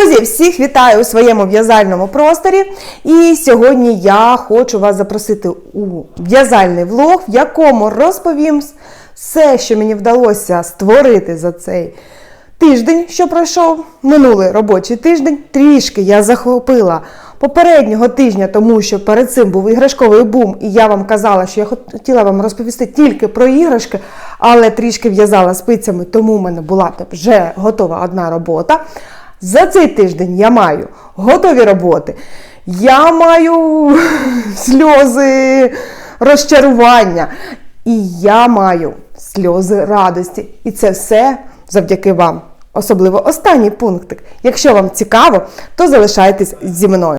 Друзі, всіх вітаю у своєму в'язальному просторі. І сьогодні я хочу вас запросити у в'язальний влог, в якому розповім все, що мені вдалося створити за цей тиждень, що пройшов, минулий робочий тиждень. Трішки я захопила попереднього тижня, тому що перед цим був іграшковий бум, і я вам казала, що я хотіла вам розповісти тільки про іграшки, але трішки в'язала спицями, тому в мене була вже готова одна робота. За цей тиждень я маю готові роботи. Я маю сльози розчарування. І я маю сльози радості. І це все завдяки вам. Особливо останній пунктик. Якщо вам цікаво, то залишайтесь зі мною.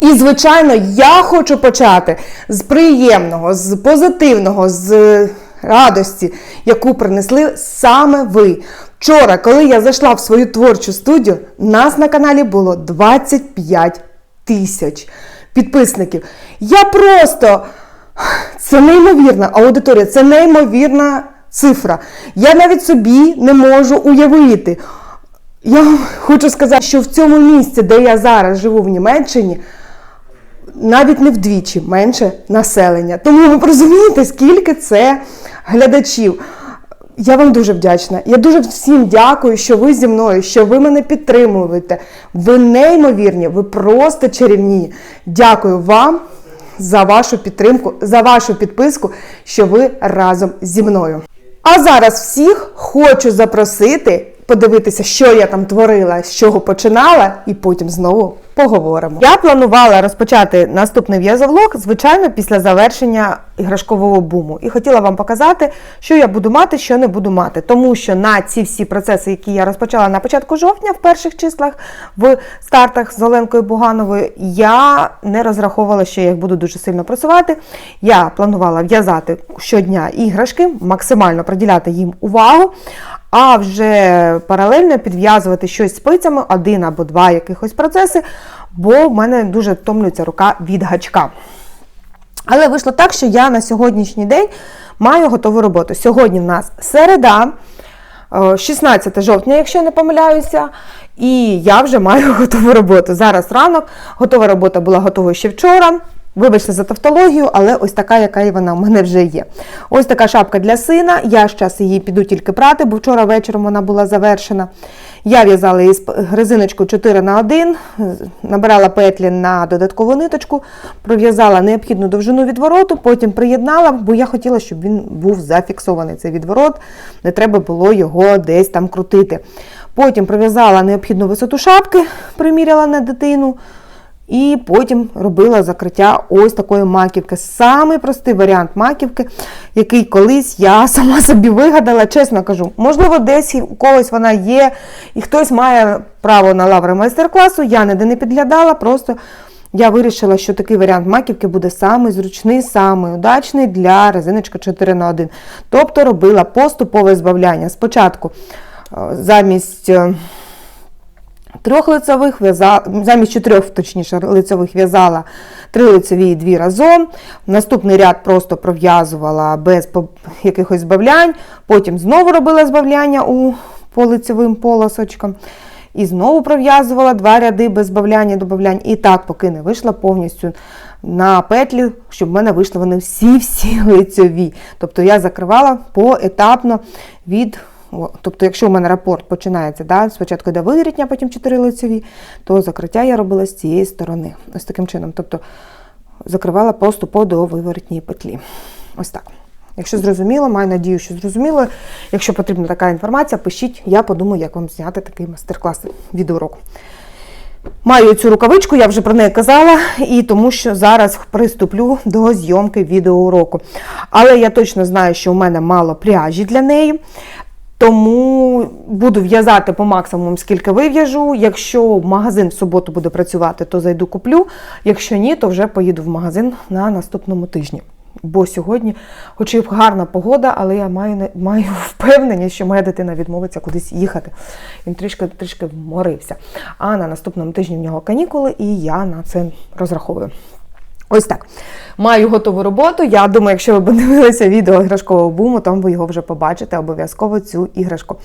І, звичайно, я хочу почати з приємного, з позитивного, з радості, яку принесли саме ви. Вчора, коли я зайшла в свою творчу студію, нас на каналі було 25 тисяч підписників. Я просто. Це неймовірна аудиторія, це неймовірна цифра. Я навіть собі не можу уявити. Я хочу сказати, що в цьому місці, де я зараз живу в Німеччині, навіть не вдвічі менше населення. Тому ви розумієте, скільки це глядачів. Я вам дуже вдячна. Я дуже всім дякую, що ви зі мною, що ви мене підтримуєте. Ви неймовірні, ви просто чарівні. Дякую вам за вашу підтримку, за вашу підписку, що ви разом зі мною. А зараз всіх хочу запросити подивитися, що я там творила, з чого починала, і потім знову поговоримо. Я планувала розпочати наступний в'язовлог, звичайно, після завершення іграшкового буму. І хотіла вам показати, що я буду мати, що не буду мати. Тому що на ці всі процеси, які я розпочала на початку жовтня, в перших числах, в стартах з Оленкою Бугановою, я не розраховувала, що я їх буду дуже сильно працювати. Я планувала в'язати щодня іграшки, максимально приділяти їм увагу. А вже паралельно підв'язувати щось спицями, один або два якихось процеси, бо в мене дуже втомлюється рука від гачка. Але вийшло так, що я на сьогоднішній день маю готову роботу. Сьогодні в нас середа, 16 жовтня, якщо не помиляюся, і я вже маю готову роботу. Зараз ранок, готова робота була готова ще вчора. Вибачте за тавтологію, але ось така, яка вона в мене вже є. Ось така шапка для сина. Я зараз її піду тільки прати, бо вчора вечором вона була завершена. Я в'язала її з резиночкою 4 на 1 набирала петлі на додаткову ниточку, пров'язала необхідну довжину відвороту, потім приєднала, бо я хотіла, щоб він був зафіксований, цей відворот, не треба було його десь там крутити. Потім пров'язала необхідну висоту шапки, приміряла на дитину. І потім робила закриття ось такої маківки. Самий простий варіант маківки, який колись я сама собі вигадала, чесно кажу, можливо, десь у когось вона є, і хтось має право на лаври майстер-класу. Я ніде не підглядала, просто я вирішила, що такий варіант маківки буде самий зручний, самий удачний для резиночка 4 на 1 Тобто робила поступове збавляння. Спочатку замість трьох лицевих в'язала, замість чотирьох, точніше, лицевих в'язала три лицеві і дві разом. Наступний ряд просто пров'язувала без якихось збавлянь, потім знову робила збавляння у, по лицевим полосочкам. І знову пров'язувала два ряди без збавляння, добавлянь. І так, поки не вийшла повністю на петлі, щоб в мене вийшли вони всі-всі лицеві. Тобто я закривала поетапно від Тобто, якщо у мене рапорт починається, да, спочатку йде вирітня, потім 4 лицеві, то закриття я робила з цієї сторони. Ось таким чином. Тобто закривала поступо до виворітньої петлі. Ось так. Якщо зрозуміло, маю надію, що зрозуміло. Якщо потрібна така інформація, пишіть, я подумаю, як вам зняти такий мастер-клас відеоурок. Маю цю рукавичку, я вже про неї казала, і тому що зараз приступлю до зйомки відеоуроку. Але я точно знаю, що у мене мало пряжі для неї. Тому буду в'язати по максимуму, скільки вив'яжу. Якщо магазин в суботу буде працювати, то зайду куплю. Якщо ні, то вже поїду в магазин на наступному тижні. Бо сьогодні, хоч і гарна погода, але я маю маю впевненість, що моя дитина відмовиться кудись їхати. Він трішки трішки вморився. А на наступному тижні в нього канікули, і я на це розраховую. Ось так. Маю готову роботу. Я думаю, якщо ви подивилися відео іграшкового буму, то ви його вже побачите обов'язково цю іграшку.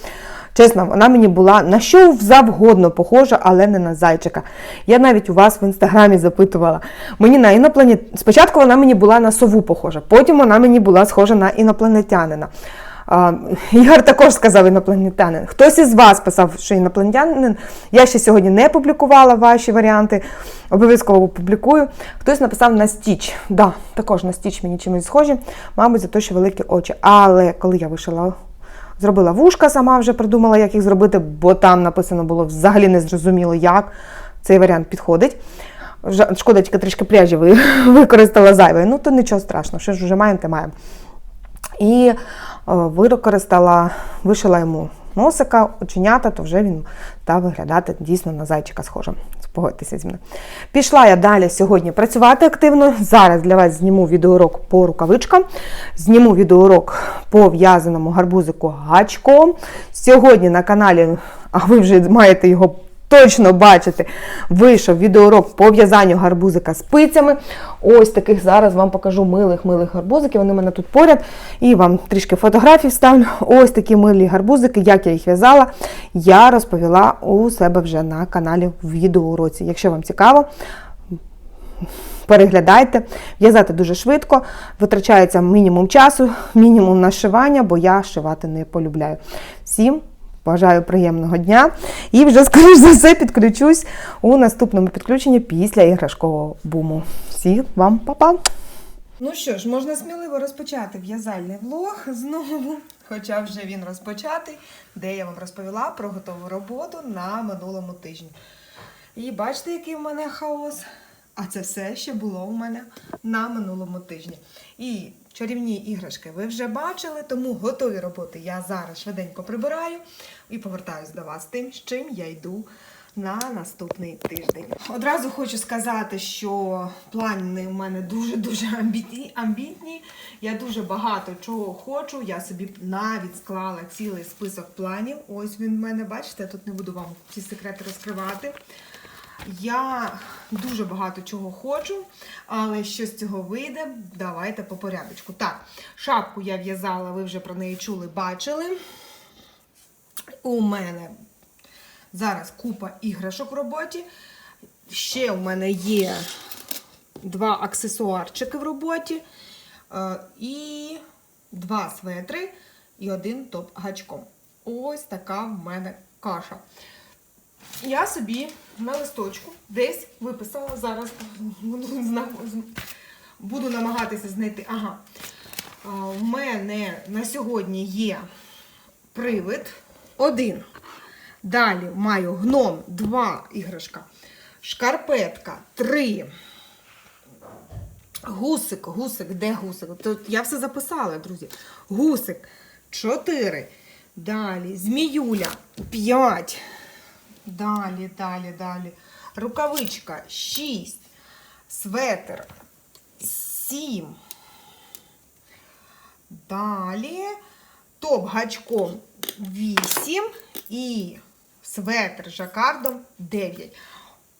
Чесно, вона мені була на що завгодно похожа, але не на зайчика. Я навіть у вас в інстаграмі запитувала. Мені на інопланет... Спочатку вона мені була на сову похожа, потім вона мені була схожа на інопланетянина. А, Ігор також сказав інопланетянин. Хтось із вас писав, що інопланетянин. Я ще сьогодні не публікувала ваші варіанти. Обов'язково публікую. Хтось написав на стіч. Да, також на стіч мені чимось схожі, мабуть, за те, що великі очі. Але коли я вишила, зробила вушка, сама вже придумала, як їх зробити, бо там написано було взагалі не зрозуміло, як цей варіант підходить. Шкода, тільки трішки пряжі використала зайве. Ну, то нічого страшного, що ж вже маємо, те маємо. І використала, вишила йому носика, оченята, то вже він став виглядати дійсно на зайчика схожим. Погодьтеся зі мною. Пішла я далі сьогодні працювати активно. Зараз для вас зніму відеоурок по рукавичкам, зніму відеоурок по в'язаному гарбузику гачком. Сьогодні на каналі, а ви вже маєте його точно бачите, вийшов відеоурок по в'язанню гарбузика спицями. Ось таких зараз вам покажу милих-милих гарбузиків. Вони в мене тут поряд. І вам трішки фотографій вставлю. Ось такі милі гарбузики, як я їх в'язала, я розповіла у себе вже на каналі в відеоуроці. Якщо вам цікаво, переглядайте. В'язати дуже швидко, витрачається мінімум часу, мінімум нашивання, бо я шивати не полюбляю. Всім бажаю приємного дня і вже, скоріш за все, підключусь у наступному підключенні після іграшкового буму. Всім вам па-па! Ну що ж, можна сміливо розпочати в'язальний влог знову, хоча вже він розпочатий, де я вам розповіла про готову роботу на минулому тижні. І бачите, який в мене хаос. А це все, що було у мене на минулому тижні. І чарівні іграшки ви вже бачили, тому готові роботи я зараз швиденько прибираю і повертаюсь до вас тим, з чим я йду на наступний тиждень. Одразу хочу сказати, що плани у мене дуже-дуже амбітні. Я дуже багато чого хочу. Я собі навіть склала цілий список планів. Ось він в мене, бачите, я тут не буду вам ці секрети розкривати. Я дуже багато чого хочу, але що з цього вийде, давайте по порядочку. Так, шапку я в'язала, ви вже про неї чули, бачили. У мене зараз купа іграшок в роботі. Ще у мене є два аксесуарчики в роботі. е, І два светри і один топ гачком. Ось така в мене каша. Я собі на листочку десь виписала зараз. Буду, намагатися знайти. Ага. В мене на сьогодні є привид один. Далі маю гном, два іграшка. Шкарпетка, три. Гусик, гусик, де гусик? Тут я все записала, друзі. Гусик 4. Далі зміюля 5. Далі, далі, далі. Рукавичка 6. Светр 7. Далі топ гачком 8 і светр жакардом 9.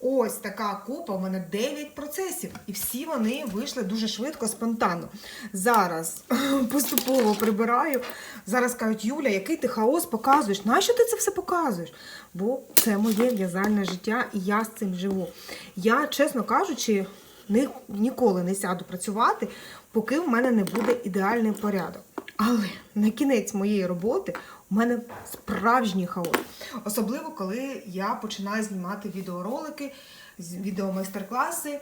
Ось така купа, у мене 9 процесів. І всі вони вийшли дуже швидко, спонтанно. Зараз поступово прибираю. Зараз кажуть, Юля, який ти хаос показуєш? Нащо ти це все показуєш? Бо це моє в'язальне життя, і я з цим живу. Я, чесно кажучи, ні, ніколи не сяду працювати, поки в мене не буде ідеальний порядок. Але на кінець моєї роботи у мене справжній хаос. Особливо, коли я починаю знімати відеоролики, відеомайстер-класи,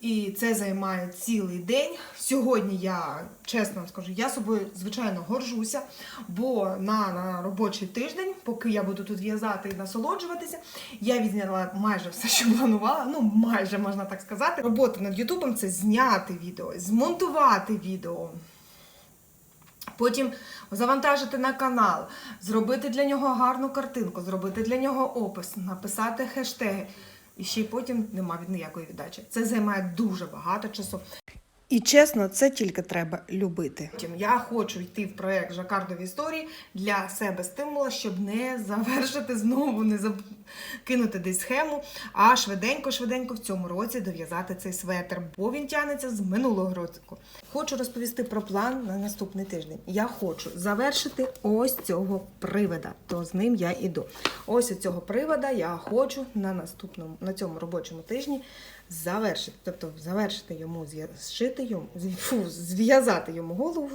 і це займає цілий день. Сьогодні я, чесно вам скажу, я собою, звичайно, горжуся, бо на, на робочий тиждень, поки я буду тут в'язати і насолоджуватися, я відзняла майже все, що планувала. Ну, майже можна так сказати. Робота над Ютубом це зняти відео, змонтувати відео. Потім завантажити на канал, зробити для нього гарну картинку, зробити для нього опис, написати хештеги. І ще й потім нема від ніякої віддачі. Це займає дуже багато часу. І чесно, це тільки треба любити. Я хочу йти в проект Жакардові історії для себе стимула, щоб не завершити знову, не заб... кинути десь схему, а швиденько-швиденько в цьому році дов'язати цей светр, бо він тягнеться з минулого року. Хочу розповісти про план на наступний тиждень. Я хочу завершити ось цього привода, то з ним я іду. Ось цього привода я хочу на наступному на цьому робочому тижні завершити, тобто завершити йому, зшити йому, зв'язати йому голову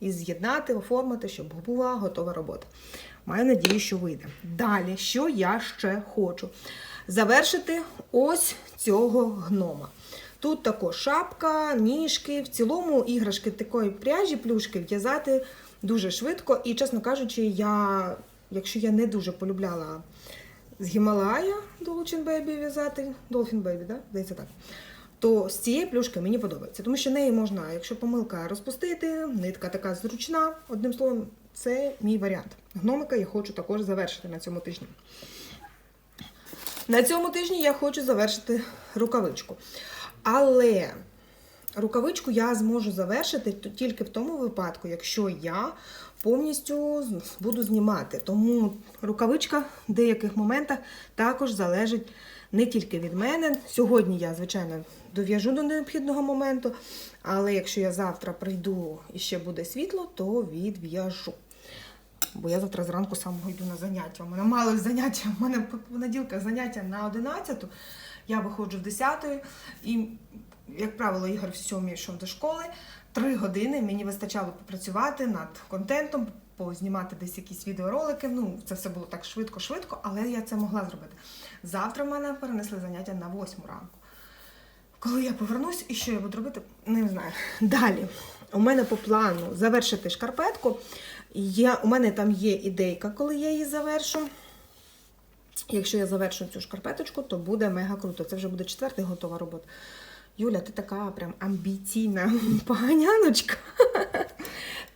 і з'єднати, оформити, щоб була готова робота. Маю надію, що вийде. Далі, що я ще хочу? Завершити ось цього гнома. Тут також шапка, ніжки. В цілому іграшки такої пряжі, плюшки в'язати дуже швидко. І, чесно кажучи, я, якщо я не дуже полюбляла з Гімалая Dolphin Baby в'язати, Dolphin Baby, да? здається так. То з цієї плюшки мені подобається, тому що неї можна, якщо помилка, розпустити, нитка така зручна. Одним словом, це мій варіант. Гномика я хочу також завершити на цьому тижні. На цьому тижні я хочу завершити рукавичку. Але рукавичку я зможу завершити тільки в тому випадку, якщо я повністю буду знімати. Тому рукавичка в деяких моментах також залежить не тільки від мене. Сьогодні я, звичайно, дов'яжу до необхідного моменту, але якщо я завтра прийду і ще буде світло, то відв'яжу. Бо я завтра зранку самого йду на заняття. У мене мало заняття, у мене по понеділка заняття на 11, я виходжу в 10 і, як правило, Ігор в 7 йшов до школи. Три години мені вистачало попрацювати над контентом, познімати десь якісь відеоролики. Ну, це все було так швидко-швидко, але я це могла зробити. Завтра в мене перенесли заняття на 8 ранку. Коли я повернусь і що я буду робити, не знаю. Далі. У мене по плану завершити шкарпетку. Я, у мене там є ідейка, коли я її завершу. Якщо я завершу цю шкарпеточку, то буде мега круто. Це вже буде четверта готова робота. Юля, ти така прям амбіційна поганяночка.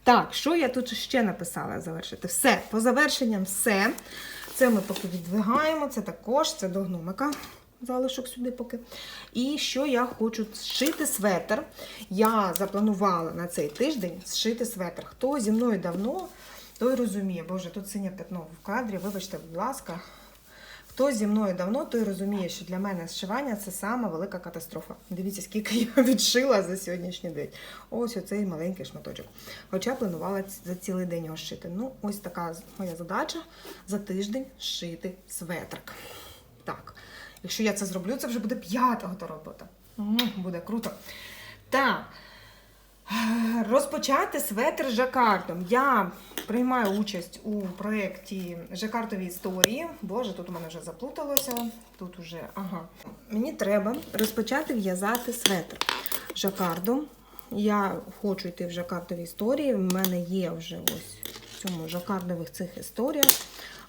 Так, що я тут ще написала завершити? Все, по завершенням все. Це ми поки віддвигаємо, це також, це до гномика. Залишок сюди поки. І що я хочу зшити светр. Я запланувала на цей тиждень зшити светр. Хто зі мною давно, той розуміє. Боже, тут синє пятно в кадрі, вибачте, будь ласка. Хто зі мною давно, той розуміє, що для мене зшивання це сама велика катастрофа. Дивіться, скільки я відшила за сьогоднішній день. Ось оцей маленький шматочок. Хоча планувала за цілий день його шити. Ну, ось така моя задача за тиждень шити светрик. Так, якщо я це зроблю, це вже буде п'ята робота. Буде круто. Так. Розпочати светр жакардом. Я приймаю участь у проєкті Жакартові історії. Боже, тут у мене вже заплуталося. Тут уже, ага. Мені треба розпочати в'язати светр жакардом. Я хочу йти в жакардові історії. У мене є вже ось в цьому жакардових цих історіях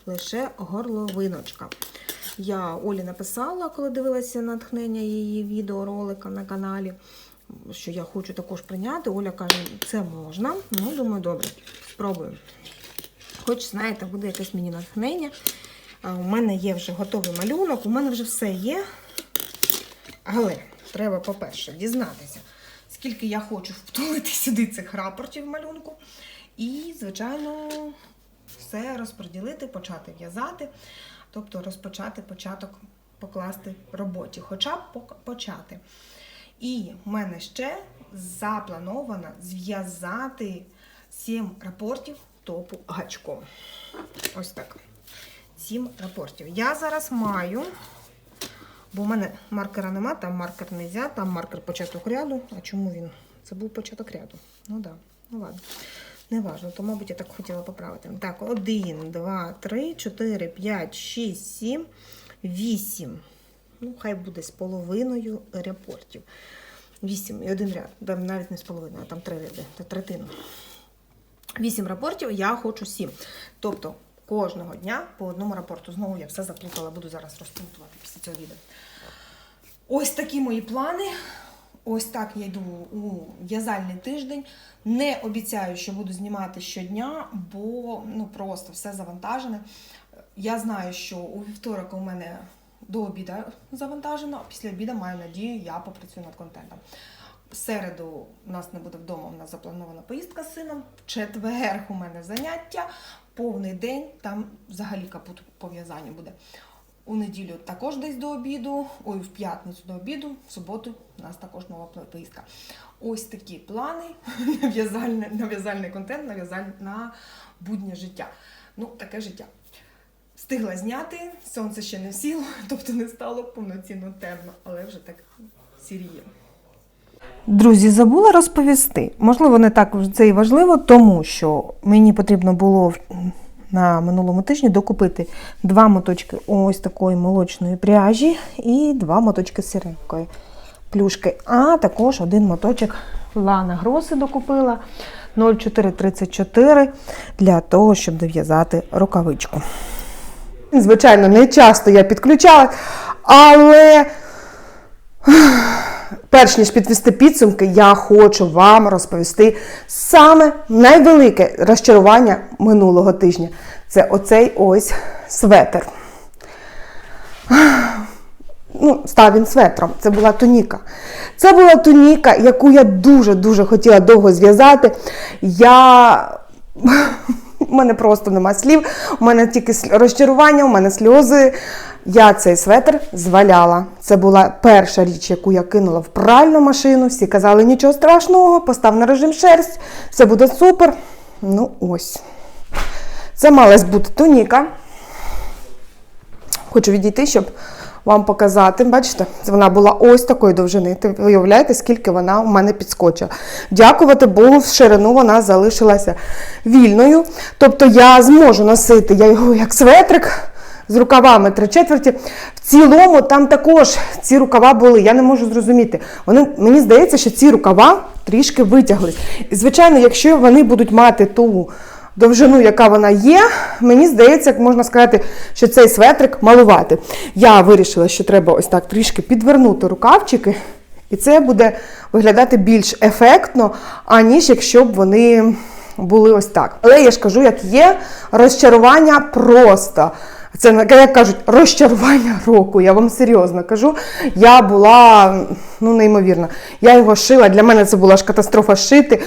лише горловиночка. Я Олі написала, коли дивилася натхнення її відеоролика на каналі, що я хочу також прийняти. Оля каже, це можна. Ну, думаю, добре, спробую. Хоч, знаєте, буде якесь мені натхнення. У мене є вже готовий малюнок, у мене вже все є. Але треба, по-перше, дізнатися, скільки я хочу втулити сюди цих рапортів малюнку. І, звичайно, все розподілити, почати в'язати, тобто розпочати початок покласти роботі, хоча б почати. І в мене ще заплановано зв'язати 7 рапортів топу гачком. Ось так. 7 рапортів. Я зараз маю, бо в мене маркера нема, там маркер не можна, там маркер початок ряду. А чому він? Це був початок ряду. Ну так, да. ну ладно. Не важно, то, мабуть, я так хотіла поправити. Так, 1, 2, 3, 4, 5, 6, 7, 8. Ну, хай буде з половиною рапортів. 8 і один ряд. Навіть не з половиною, а там три ряди, та третину. 8 рапортів, я хочу 7. Тобто кожного дня по одному рапорту. Знову я все заплутала, буду зараз розплутувати після цього відео. Ось такі мої плани. Ось так я йду у в'язальний тиждень. Не обіцяю, що буду знімати щодня, бо ну просто все завантажене. Я знаю, що у вівторок у мене до обіду завантажено, а після обіду маю надію, я попрацюю над контентом. В середу у нас не буде вдома, у нас запланована поїздка з сином. В четвер у мене заняття, повний день, там взагалі капут по в'язанню буде. У неділю також десь до обіду, ой, в п'ятницю до обіду, в суботу у нас також нова поїздка. Ось такі плани на в'язальний, контент, нав'язальне на буднє життя. Ну, таке життя. Встигла зняти, сонце ще не сіло, тобто не стало повноцінно темно, але вже так сіріє. Друзі, забула розповісти. Можливо, не так це і важливо, тому що мені потрібно було на минулому тижні докупити два моточки ось такої молочної пряжі і два моточки сіренької плюшки, а також один моточок Лана Гроси докупила 0434 для того, щоб дов'язати рукавичку. Звичайно, не часто я підключала, але перш ніж підвести підсумки, я хочу вам розповісти саме найвелике розчарування минулого тижня. Це оцей ось светр. Ну, став він светром. Це була туніка. Це була туніка, яку я дуже-дуже хотіла довго зв'язати. Я. У мене просто нема слів, у мене тільки розчарування, у мене сльози. Я цей светр зваляла. Це була перша річ, яку я кинула в пральну машину. Всі казали, нічого страшного, постав на режим шерсть, все буде супер. Ну ось. Це малась бути туніка. Хочу відійти, щоб вам показати. Бачите, вона була ось такої довжини. Ти виявляєте, скільки вона у мене підскочила. Дякувати Богу, в ширину вона залишилася вільною. Тобто я зможу носити я його як светрик з рукавами три четверті. В цілому там також ці рукава були. Я не можу зрозуміти. Вони, мені здається, що ці рукава трішки витяглись. І, звичайно, якщо вони будуть мати ту довжину, яка вона є, мені здається, як можна сказати, що цей светрик малувати. Я вирішила, що треба ось так трішки підвернути рукавчики, і це буде виглядати більш ефектно, аніж якщо б вони були ось так. Але я ж кажу, як є, розчарування просто. Це як кажуть, розчарування року. Я вам серйозно кажу. Я була ну неймовірна. Я його шила. Для мене це була ж катастрофа шити.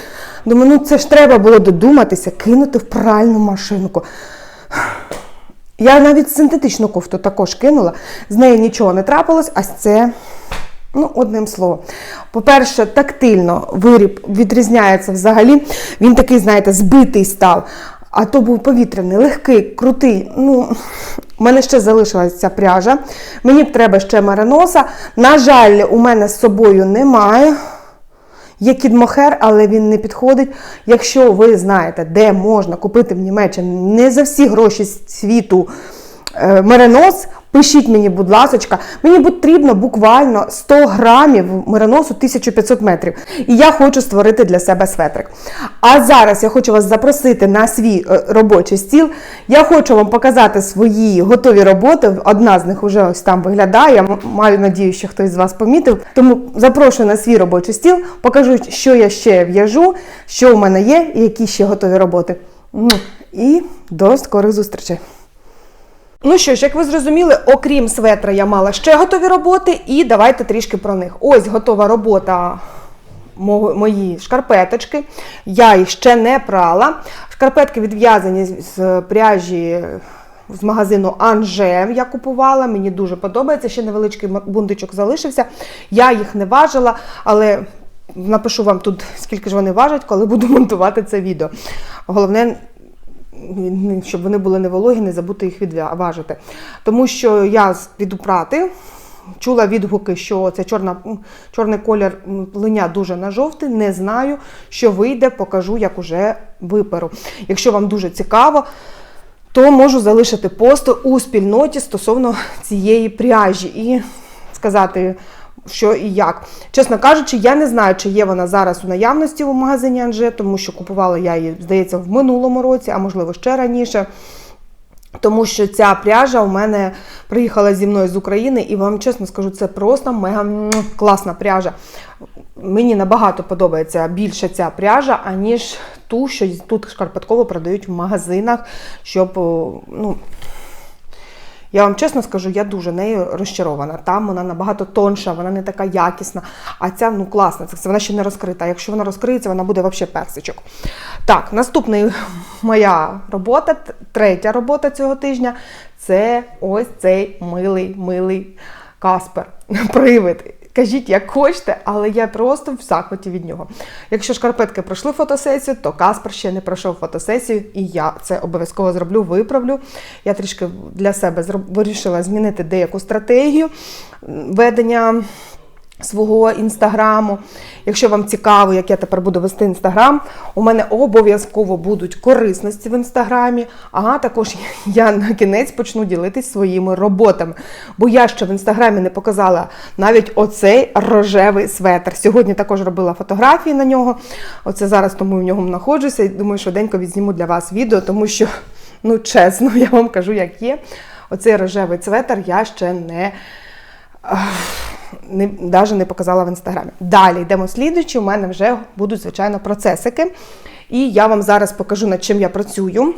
Думаю, ну це ж треба було додуматися, кинути в пральну машинку. Я навіть синтетичну кофту також кинула. З нею нічого не трапилось, а це. Ну, одним словом. По-перше, тактильно виріб відрізняється взагалі. Він такий, знаєте, збитий став. А то був повітряний, легкий, крутий. Ну, у мене ще залишилася ця пряжа. Мені б треба ще мериноса. На жаль, у мене з собою немає. Є кідмохер, але він не підходить. Якщо ви знаєте, де можна купити в Німеччині не за всі гроші світу е, меринос, пишіть мені, будь ласочка, мені потрібно буквально 100 грамів мериносу 1500 метрів. І я хочу створити для себе светрик. А зараз я хочу вас запросити на свій е, робочий стіл. Я хочу вам показати свої готові роботи. Одна з них вже ось там виглядає. Маю надію, що хтось з вас помітив. Тому запрошую на свій робочий стіл, покажу, що я ще в'яжу, що у мене є і які ще готові роботи. І до скорих зустрічей. Ну що ж, як ви зрозуміли, окрім светра, я мала ще готові роботи, і давайте трішки про них. Ось готова робота мої шкарпеточки. Я їх ще не прала. Шкарпетки відв'язані з- пряжі з магазину Анже. Я купувала. Мені дуже подобається. Ще невеличкий бундичок залишився. Я їх не важила, але. Напишу вам тут, скільки ж вони важать, коли буду монтувати це відео. Головне, щоб вони були не вологі, не забути їх відважити. Тому що я піду прати. Чула відгуки, що це чорна, чорний колір линя дуже на жовтий. Не знаю, що вийде, покажу, як уже виперу. Якщо вам дуже цікаво, то можу залишити пост у спільноті стосовно цієї пряжі і сказати, що і як. Чесно кажучи, я не знаю, чи є вона зараз у наявності у магазині Анже, тому що купувала я її, здається, в минулому році, а можливо ще раніше. Тому що ця пряжа у мене приїхала зі мною з України, і вам чесно скажу, це просто мега класна пряжа. Мені набагато подобається більше ця пряжа, аніж ту, що тут шкарпетково продають в магазинах, щоб ну, Я вам чесно скажу, я дуже нею розчарована. Там вона набагато тонша, вона не така якісна. А ця ну класна, це вона ще не розкрита. Якщо вона розкриється, вона буде взагалі персичок. Так, наступна моя робота, третя робота цього тижня це ось цей милий, милий Каспер. Привид. Кажіть, як хочете, але я просто в захваті від нього. Якщо шкарпетки пройшли фотосесію, то Каспер ще не пройшов фотосесію, і я це обов'язково зроблю, виправлю. Я трішки для себе вирішила змінити деяку стратегію ведення свого інстаграму. Якщо вам цікаво, як я тепер буду вести інстаграм, у мене обов'язково будуть корисності в інстаграмі. А також я на кінець почну ділитись своїми роботами. Бо я ще в інстаграмі не показала навіть оцей рожевий светр. Сьогодні також робила фотографії на нього. Оце зараз тому в ньому знаходжуся і думаю, швиденько відзніму для вас відео, тому що, ну чесно, я вам кажу, як є. Оцей рожевий светр я ще не не, навіть не показала в інстаграмі. Далі йдемо слідуючи. У мене вже будуть, звичайно, процесики. І я вам зараз покажу, над чим я працюю.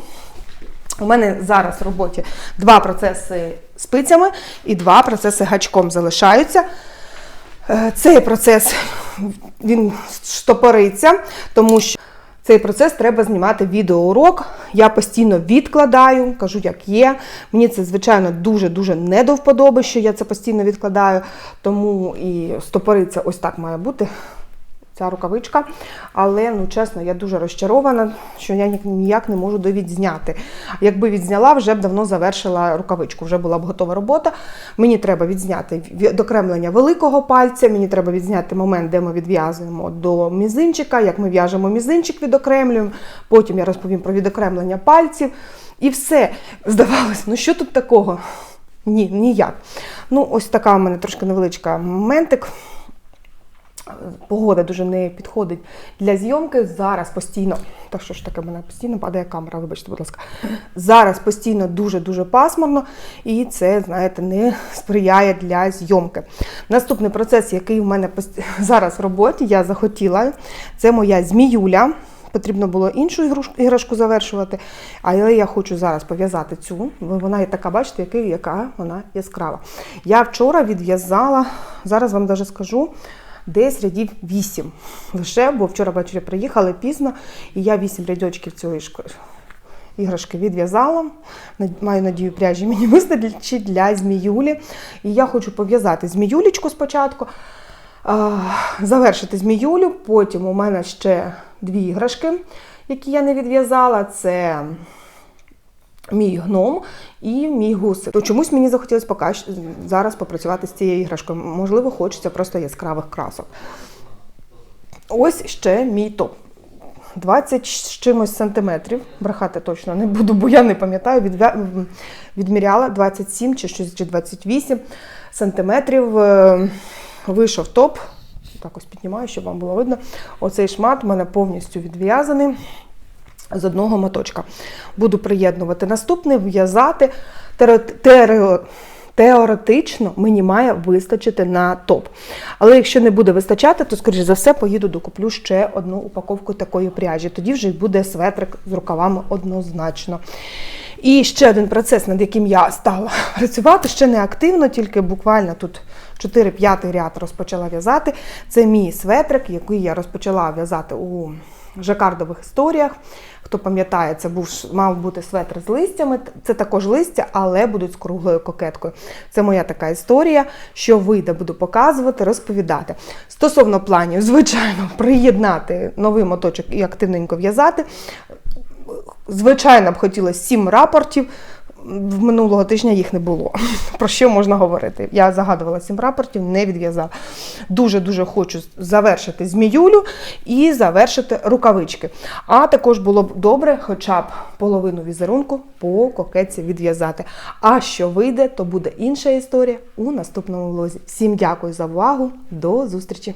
У мене зараз в роботі два процеси спицями і два процеси гачком залишаються. Е, Цей процес він штопориться, тому що цей процес треба знімати відеоурок. Я постійно відкладаю, кажу, як є. Мені це, звичайно, дуже-дуже не до вподоби, що я це постійно відкладаю, тому і стопориться ось так має бути. Ця рукавичка, але ну чесно, я дуже розчарована, що я ніяк не можу довідзняти. Якби відзняла, вже б давно завершила рукавичку, вже була б готова робота. Мені треба відзняти відокремлення великого пальця, мені треба відзняти момент, де ми відв'язуємо до мізинчика, як ми в'яжемо мізинчик, відокремлюємо. Потім я розповім про відокремлення пальців. І все. Здавалось, ну що тут такого? Ні, ніяк. Ну, ось така у мене трошки невеличка моментик. Погода дуже не підходить для зйомки. Зараз постійно, та що ж таке, в мене постійно падає камера, вибачте, будь ласка. Зараз постійно дуже-дуже пасмурно, і це, знаєте, не сприяє для зйомки. Наступний процес, який у мене зараз в роботі, я захотіла, це моя зміюля. Потрібно було іншу іграшку завершувати, але я хочу зараз пов'язати цю. Вона є така, бачите, яка вона яскрава. Я вчора відв'язала, зараз вам даже скажу, десь рядів 8 лише, бо вчора ввечері приїхали пізно, і я 8 рядочків цієї іграшки відв'язала. Маю надію, пряжі мені вистачить для зміюлі. І я хочу пов'язати зміюлічку спочатку, завершити зміюлю. Потім у мене ще дві іграшки, які я не відв'язала. Це мій гном і мій гусик. То чомусь мені захотілося поки зараз попрацювати з цією іграшкою. Можливо, хочеться просто яскравих красок. Ось ще мій топ. 20 з чимось сантиметрів. Брехати точно не буду, бо я не пам'ятаю. Відміряла 27 чи щось чи 28 сантиметрів. Е, Вийшов топ. Так ось піднімаю, щоб вам було видно. Оцей шмат у мене повністю відв'язаний з одного моточка. Буду приєднувати наступний, в'язати. Теоре- Теоретично мені має вистачити на топ. Але якщо не буде вистачати, то, скоріш за все, поїду докуплю ще одну упаковку такої пряжі. Тоді вже буде светрик з рукавами однозначно. І ще один процес, над яким я стала працювати, ще не активно, тільки буквально тут 4-5 ряд розпочала в'язати. Це мій светрик, який я розпочала в'язати у жакардових історіях. Хто пам'ятає, це був мав бути светр з листями. Це також листя, але будуть з круглою кокеткою. Це моя така історія, що вийде, буду показувати, розповідати. Стосовно планів, звичайно, приєднати новий моточок і активненько в'язати. Звичайно, б хотілося сім рапортів. В минулого тижня їх не було. Про що можна говорити? Я загадувала сім рапортів, не відв'язала. Дуже-дуже хочу завершити зміюлю і завершити рукавички. А також було б добре хоча б половину візерунку по кокетці відв'язати. А що вийде, то буде інша історія у наступному влозі. Всім дякую за увагу. До зустрічі!